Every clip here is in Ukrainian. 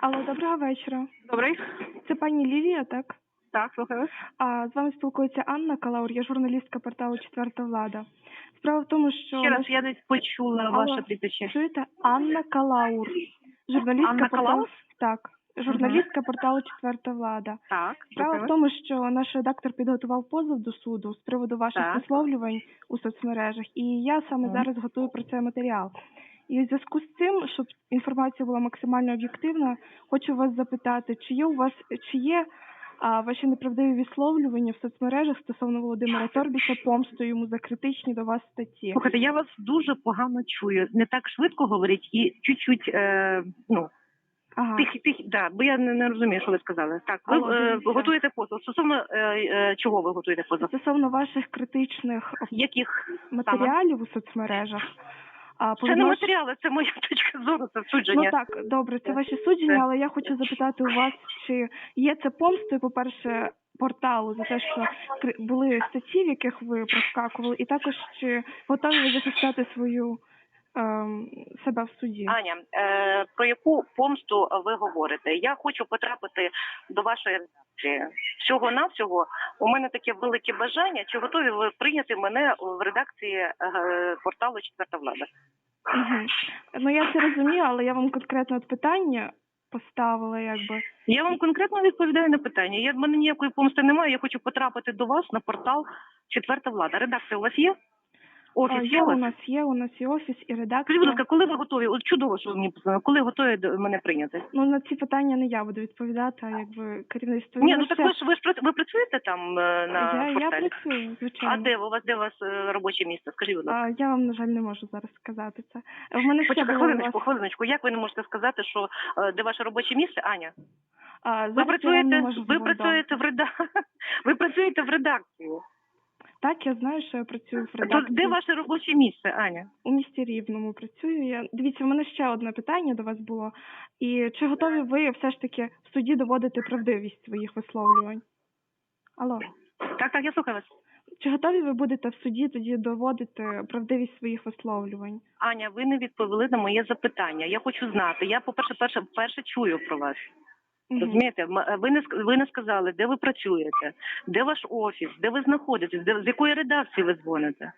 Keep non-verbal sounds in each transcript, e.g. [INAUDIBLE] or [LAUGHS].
Алло, доброго вечора. Добрий. Це пані Лілія, так? Так, слухаю. А з вами спілкується Анна Калаур, я журналістка порталу Четверта влада. Справа в тому, що Ще раз, я десь почула Алло. ваше прізвище. чуєте Анна Калаур, журналістка Анна порталу Калаур? так, журналістка порталу Четверта влада. Так, Справа в слухаю. тому, що наш редактор підготував позов до суду з приводу ваших Так. висловлювань у соцмережах, і я саме зараз готую про це матеріал. І в зв'язку з цим, щоб інформація була максимально об'єктивна, хочу вас запитати, чи є у вас чи є а, ваші неправдиві висловлювання в соцмережах стосовно Володимира Торбіша помстою йому за критичні до вас статті? Слухайте, я вас дуже погано чую. Не так швидко говорить і чуть-чуть, е, ну, Ага. тих, тих, да, бо я не, не розумію, що ви сказали. Так, ви Алло, е, готуєте позов. Стосовно е, е, чого ви готуєте позов? Стосовно ваших критичних Яких матеріалів у соцмережах. А, по це не матеріали, це моя [LAUGHS] точка зору, це Ну так, добре, це ваші судження, але я хочу запитати у вас, чи є це помстою, по-перше, порталу за те, що були статті, в яких ви проскакували, і також чи готові ви захищати свою себе в суді? Аня, е, про яку помсту ви говорите? Я хочу потрапити до вашої редакції. Всього навсього у мене таке велике бажання. Чи готові ви прийняти мене в редакції е, порталу Четверта влада? Угу. Ну я це розумію, але я вам конкретно от питання поставила, якби. Я вам конкретно відповідаю на питання. Я в мене ніякої помсти немає. Я хочу потрапити до вас на портал Четверта влада. Редакція у вас є? Офіс є у нас є, у нас є офіс і Скажіть, будь редакція. ласка, коли ви готові? От чудово, що ви мені позвонили. Коли готові до мене прийняти? Ну на ці питання не я буду відповідати, а якби керівництво. Ні, Ну, так ви ж ви ж прац- ви працюєте там е, на я, я порталі? працюю, звичайно. А де у вас де у вас е, робоче місце? Скажіть, будь ласка. А, я вам, на жаль, не можу зараз сказати це. В мене ще Почекай, було у хвилиночку, вас... хвилиночку. Як ви не можете сказати, що е, де ваше робоче місце, Аня? А, Ви зараз я вам не працюєте, можу ви працюєте в реда... [LAUGHS] ви працюєте в редакції. Так, я знаю, що я працюю в То редакції. де ваше робоче місце, Аня? У місті Рівному працюю. Я... Дивіться, в мене ще одне питання до вас було. І чи готові ви все ж таки в суді доводити правдивість своїх висловлювань? Алло. Так, так, я слухаю вас. Чи готові ви будете в суді тоді доводити правдивість своїх висловлювань? Аня, ви не відповіли на моє запитання. Я хочу знати. Я, по-перше, перше, перше чую про вас. Розумієте, е, ви не ви не сказали, де ви працюєте, де ваш офіс, де ви знаходитесь, де з якої редакції ви дзвоните.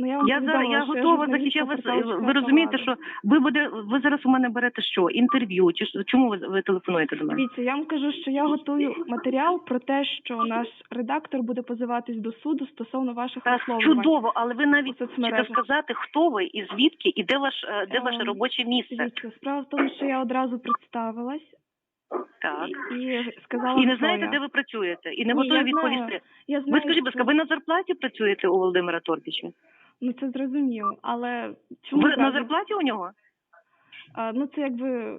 Ну, я вам Я я готова захищати. Ви, ви розумієте, що ви буде ви зараз у мене берете що? Інтерв'ю? Чи чому ви, ви телефонуєте до мене? Дивіться, я вам кажу, що я готую матеріал про те, що наш редактор буде позиватись до суду стосовно ваших висловлювань. чудово, але ви навіть хочете сказати, хто ви і звідки, і де ваш е, де ваше Ем, робоче місце. Дивіться, справа в тому, що я одразу представилась Так. і, сказала, І не знаєте, я. де ви працюєте, і не Ні, готові я знаю. відповісти. Я знаю, Ви скажіть, будь ласка, що- ви на зарплаті працюєте у Володимира Торбіча? Ну це зрозуміло, але чому Ви на зарплаті у нього? А, ну це якби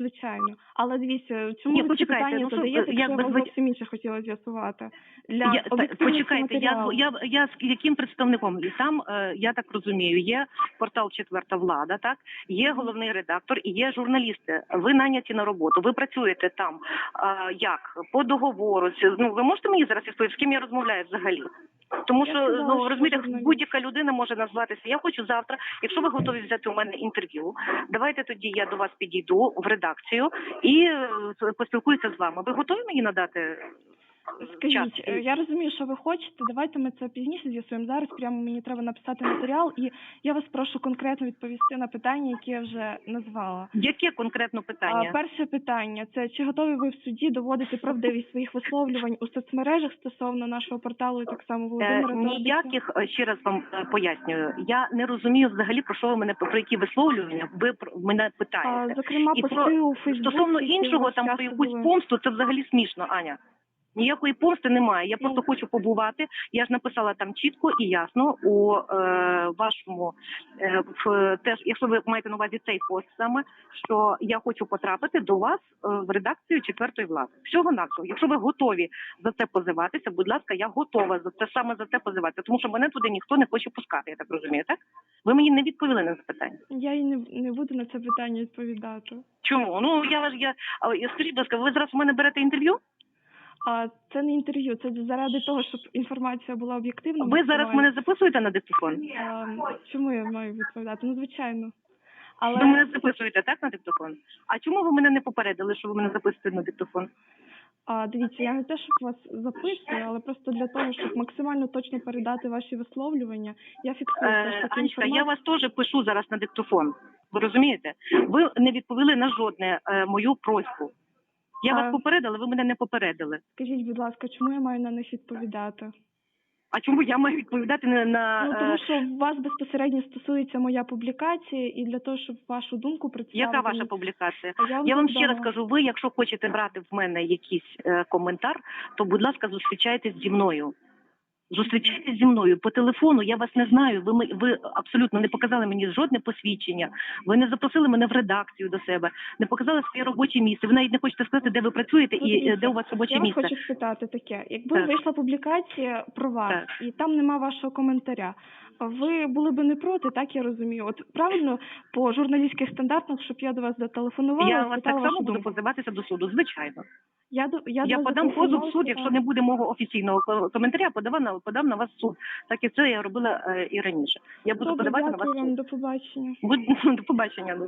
звичайно. Але дивіться, чому Ні, ви ці почекайте, питання ну, задаєте, якщо як я вам зовсім інше хотіла з'ясувати? Для Я, та, об'єктивності почекайте, я, матеріалу. я, я з яким представником? І там, е, я так розумію, є портал Четверта влада, так є головний редактор і є журналісти. Ви наняті на роботу. Ви працюєте там. А, як по договору? Ну ви можете мені зараз відповісти, з ким я розмовляю взагалі? Тому що ну розумієте, будь-яка людина може назватися. Я хочу завтра. Якщо ви готові взяти у мене інтерв'ю, давайте тоді я до вас підійду в редакцію і е, поспілкуюся з вами. Ви готові мені надати? Е, Скажіть, е, я розумію, що ви хочете. Давайте ми це пізніше з'ясуємо. Зараз прямо мені треба написати матеріал, і я вас прошу конкретно відповісти на питання, які я вже назвала. Яке конкретно питання? А, перше питання це чи готові ви в суді доводити правдивість своїх висловлювань у соцмережах стосовно нашого порталу і так само Е, Володимира Торбіця? ніяких е, ще раз вам е, пояснюю. Я не розумію взагалі про що ви мене про які висловлювання ви мене А, зокрема, І про- у Фейсбуці. Стосовно іншого, там про якусь помсту, це взагалі смішно, Аня. Ніякої помсти немає. Я просто Ну. хочу побувати. Я ж написала там чітко і ясно у е, вашому е, в теж, якщо ви маєте на увазі цей пост саме, що я хочу потрапити до вас е, в редакцію четвертої влади. Всього навсього. Якщо ви готові за це позиватися, будь ласка, я готова за це саме за це позиватися, тому що мене туди ніхто не хоче пускати. Я так розумію, так? Ви мені не відповіли на запитання. Я і не, не буду на це питання відповідати. Чому? Ну я я я- скажіть, будь ласка, ви зараз у мене берете інтерв'ю? А це не інтерв'ю, це заради того, щоб інформація була об'єктивна. Ви зараз мене записуєте на диктофон? А, чому я маю відповідати? Ну, звичайно. Але Ви мене записуєте так на диктофон? А чому ви мене не попередили, що ви мене записуєте на диктофон? а, дивіться, я не те, щоб вас записую, але просто для того, щоб максимально точно передати ваші висловлювання, я фіксую Е, Анечка, я вас теж пишу зараз на диктофон. Ви розумієте? Ви не відповіли на жодне е, мою просьбу. Я вас попередила, ви мене не попередили. Скажіть, будь ласка, чому я маю на них відповідати? А чому я маю відповідати на, на Ну е, тому що вас безпосередньо стосується моя публікація, і для того, щоб вашу думку представити. яка ваша публікація? Я вам, Я вам ще раз кажу, ви, якщо хочете брати в мене якийсь е, коментар, то будь ласка, зустрічайтесь зі мною. Зустрічайтесь зі мною по телефону. Я вас не знаю. Ви ми- ви абсолютно не показали мені жодне посвідчення. Ви не запросили мене в редакцію до себе, не показали своє робоче місце. Ви навіть не хочете сказати, де ви працюєте і де у вас робоче Я місце. хочу спитати таке. Якби Так. вийшла публікація про вас, Так. і там нема вашого коментаря, ви були би не проти, так я розумію. От правильно по журналістських стандартах, щоб я до вас зателефонувала, Я вас так само буду позиватися до суду. Звичайно, Я я, я, подам позов в суд, якщо не буде мого офіційного коментаря, подав на подам на вас суд. Так і це я робила е, і раніше. Я буду Добре, подавати на вас суд. до побачення. Будь- [LAUGHS] До побачення.